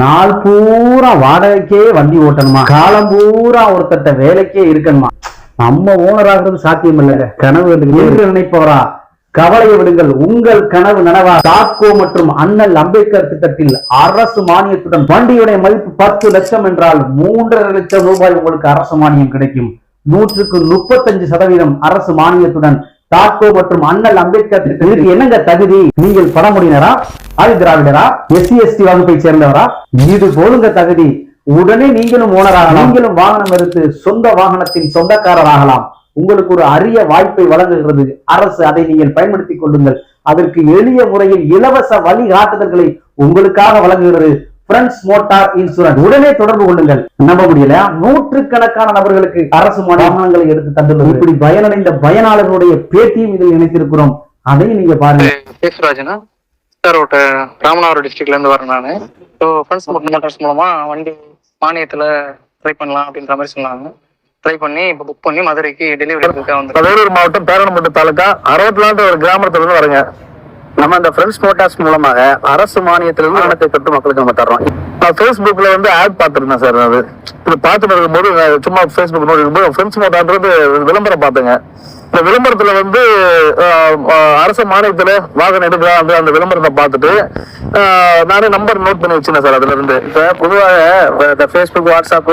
நாள் பூரா வாடகைக்கே வண்டி ஓட்டணுமா? காலம் பூரா ஒருத்தட்ட வேலைக்கே இருக்கணுமா? நம்ம ஓனர் ஆகுறது சாத்தியம் இல்ல கனவு என்று நினைப்பவரா? கவலையை விடுங்கள். உங்கள் கனவு நனவா? தாக்கோ மற்றும் அண்ணல் அம்பேத்கர் திட்டத்தில் அரசு மானியத்துடன் வண்டியுடைய மதிப்பு பத்து லட்சம் என்றால் மூன்றரை லட்சம் ரூபாய் உங்களுக்கு அரசு மானியம் கிடைக்கும். நூற்றுக்கு முப்பத்தஞ்சு சதவீதம் அரசு மானியத்துடன் தாக்கோ மற்றும் அண்ணல் அம்பேத்கர் திட்டத்திற்கு என்னங்க தகுதி? நீங்கள் பழமுடியினரா ஆதி திராவிடரா எஸ்சி எஸ்டி வகுப்பை சேர்ந்தவரா? இது போலுங்க தகுதி. உடனே நீங்களும் ஓனராக நீங்களும் வாகனம் எடுத்து சொந்த வாகனத்தின் சொந்தக்காரராகலாம். உங்களுக்கு ஒரு அரிய வாய்ப்பை வழங்குகிறது. அரசு அதை நீங்கள் பயன்படுத்திக் கொள்ளுங்கள். அதற்கு எளிய முறையில் இலவச வழிகாட்டுதல்களை உங்களுக்காக வழங்குகிறது ஃப்ரெண்ட்ஸ் மோட்டார் இன்சூரன்ஸ் உடனே தொடர்பு கொள்ளுங்கள். நம்ப முடியல நூற்றுக்கணக்கான நபர்களுக்கு அரசு வாகனங்களை எடுத்து தந்துள்ளது. இப்படி பயனடைந்த பயனாளர்களுடைய பேட்டியும் இதில் இணைத்திருக்கிறோம். அதையும் நீங்க பாருங்க. பேசுராஜனா சாரோட்ட ராமநாதபுரம் டிஸ்ட்ரிக்ட்ல இருந்து வரேன் நான். ஸோ ஃப்ரெண்ட்ஸ் மோட்டர்ஸ் மூலமா வண்டி மானியத்துல ட்ரை பண்ணலாம் அப்படின்ற மாதிரி சொன்னாங்க. ட்ரை பண்ணி இப்போ புக் பண்ணி மதுரைக்கு டெலிவரி எடுத்துக்க வந்து வேலூர் மாவட்டம் பேரணம்பட்டு தாலுக்கா அறுபத்திலாண்டு ஒரு கிராமத்துல இருந்து வரங்க. நம்ம இந்த ஃப்ரெண்ட்ஸ் மோட்டார்ஸ் மூலமாக அரசு மானியத்திலிருந்து பணத்தை பெற்று மக்களுக்கு நம்ம தர்றோம். நான் ஃபேஸ்புக்ல வந்து ஆட் பார்த்துருந்தேன் சார் அது. இது பார்த்துட்டு இருக்கும்போது சும்மா ஃபேஸ்புக் நோட்டி இருக்கும்போது ஃப்ரெண்ட்ஸ் மோட்டார்ன்றது விளம்பரம் பார்த்தேங்க. இந்த விளம்பரத்துல வந்து அரசு மானியத்துல வாகனம் எடுக்கலாம் அந்த அந்த விளம்பரத்தை பார்த்துட்டு நானே நம்பர் நோட் பண்ணி வச்சிருந்தேன் சார் அதுல இருந்து. இப்ப பொதுவாக இந்த ஃபேஸ்புக் வாட்ஸ்அப்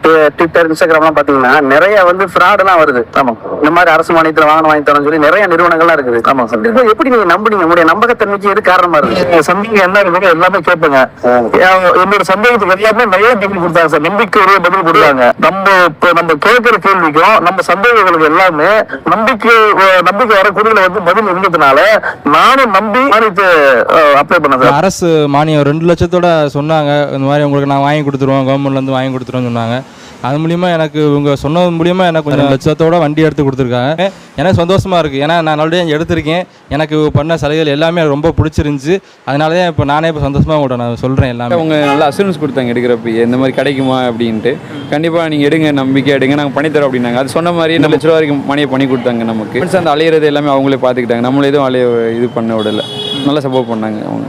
ட்விட்டர் இன்ஸ்டாகிராம்லாம் பாத்தீங்கன்னா நிறைய வந்து ஃப்ராட் எல்லாம் வருது. ஆமா. இந்த மாதிரி அரசு மானியத்துல வாகனம் வாங்கி தரேன்னு சொல்லி நிறைய நிறுவனங்கள்லாம் இருக்குது. ஆமா சார். இப்போ எப்படி நீங்க நம்புனீங்க? உங்களுடைய நம்பகத்தன்மைக்கு எது காரணமா இருக்கு? சந்தேகம் என்ன இருக்குது எல்லாமே கேட்பேங்க. என்- என்னோட சந்தேகத்துக்கு எல்லாமே நிறைய பதில் கொடுத்தாங்க சார். நம்பிக்கை ஒரு பதில் கொடுத்தாங்க. நம்ம இப்ப நம்ம கேட்கிற கேள்விக்கும் நம்ம சந்தேகங்களுக்கு எல்லாமே நம்பிக்கை நம்பிக்கை வர குறியில வந்து பதில் இருந்ததுனால நானும் நம்பி மானியத்தை அப்ளை பண்ணேன் சார். அரசு மானியம் ரெண்டு லட்சத்தோட சொன்னாங்க. இந்த மாதிரி உங்களுக்கு நான் வாங்கி கொடுத்துருவோம் கவர்மெண்ட்லேருந்து வாங்கி கொடுத்துருவோம்னு சொன்னாங்க. அது மூலியமா எனக்கு இவங்க சொன்னது மூலியமா எனக்கு கொஞ்சம் லட்சத்தோட வண்டி எடுத்து கொடுத்துருக்காங்க. எனக்கு சந்தோஷமா இருக்கு. ஏன்னா நான் ஆல்ரெடி எடுத்திருக்கேன். எனக்கு பண்ண சலுகைகள் எல்லாமே எனக்கு ரொம்ப பிடிச்சிருந்துச்சு. அதனால தான் இப்போ நானே இப்போ சந்தோஷமா கூட நான் சொல்றேன் எல்லாமே. அவங்க நல்லா அசூரன்ஸ் கொடுத்தாங்க எடுக்கிறப்ப இந்த மாதிரி கிடைக்குமா அப்படின்ட்டு. கண்டிப்பாக நீங்கள் எடுங்க நம்பிக்கை எடுங்க. நாங்கள் பண்ணித்தரோம் அப்படின்னாங்க. அது சொன்ன மாதிரி நம்ம லட்ச ரூபா வரைக்கும் மணியை பண்ணி கொடுத்தாங்க நமக்கு. அந்த அலையிறது எல்லாமே அவங்களே பார்த்துக்கிட்டாங்க. நம்மள எதுவும் அலைய இது பண்ண விடல. நல்லா சப்போர்ட் பண்ணாங்க அவங்க.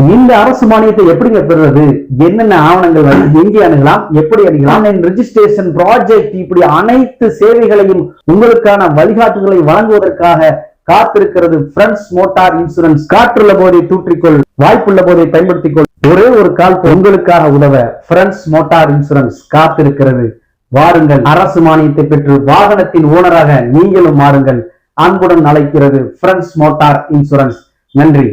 இந்த அரசு மானியத்தை எப்படிங்க பெறுறது? என்னென்ன ஆவணங்கள் எங்கே அணுகலாம்? எப்படி அணுகலாம்? ஆன்லைன் ரெஜிஸ்ட்ரேஷன் ப்ராஜெக்ட் இப்படி அனைத்து சேவைகளையும் உங்களுக்கான வழிகாட்டுதலை வழங்குவதற்காக காத்திருக்கிறது. ஃப்ரெண்ட்ஸ் மோட்டார் இன்சூரன்ஸ் காற்றுள்ள போதை தூற்றிக்கொள். வாய்ப்புள்ள போதை பயன்படுத்திக்கொள். ஒரே ஒரு கால் உங்களுக்காக உதவ ஃப்ரெண்ட்ஸ் மோட்டார் இன்சூரன்ஸ் காத்திருக்கிறது. வாருங்கள். அரசு மானியத்தை பெற்று வாகனத்தின் ஓனராக நீங்களும் மாறுங்கள். அன்புடன் அழைக்கிறது ஃப்ரெண்ட்ஸ் மோட்டார் இன்சூரன்ஸ் நன்றி.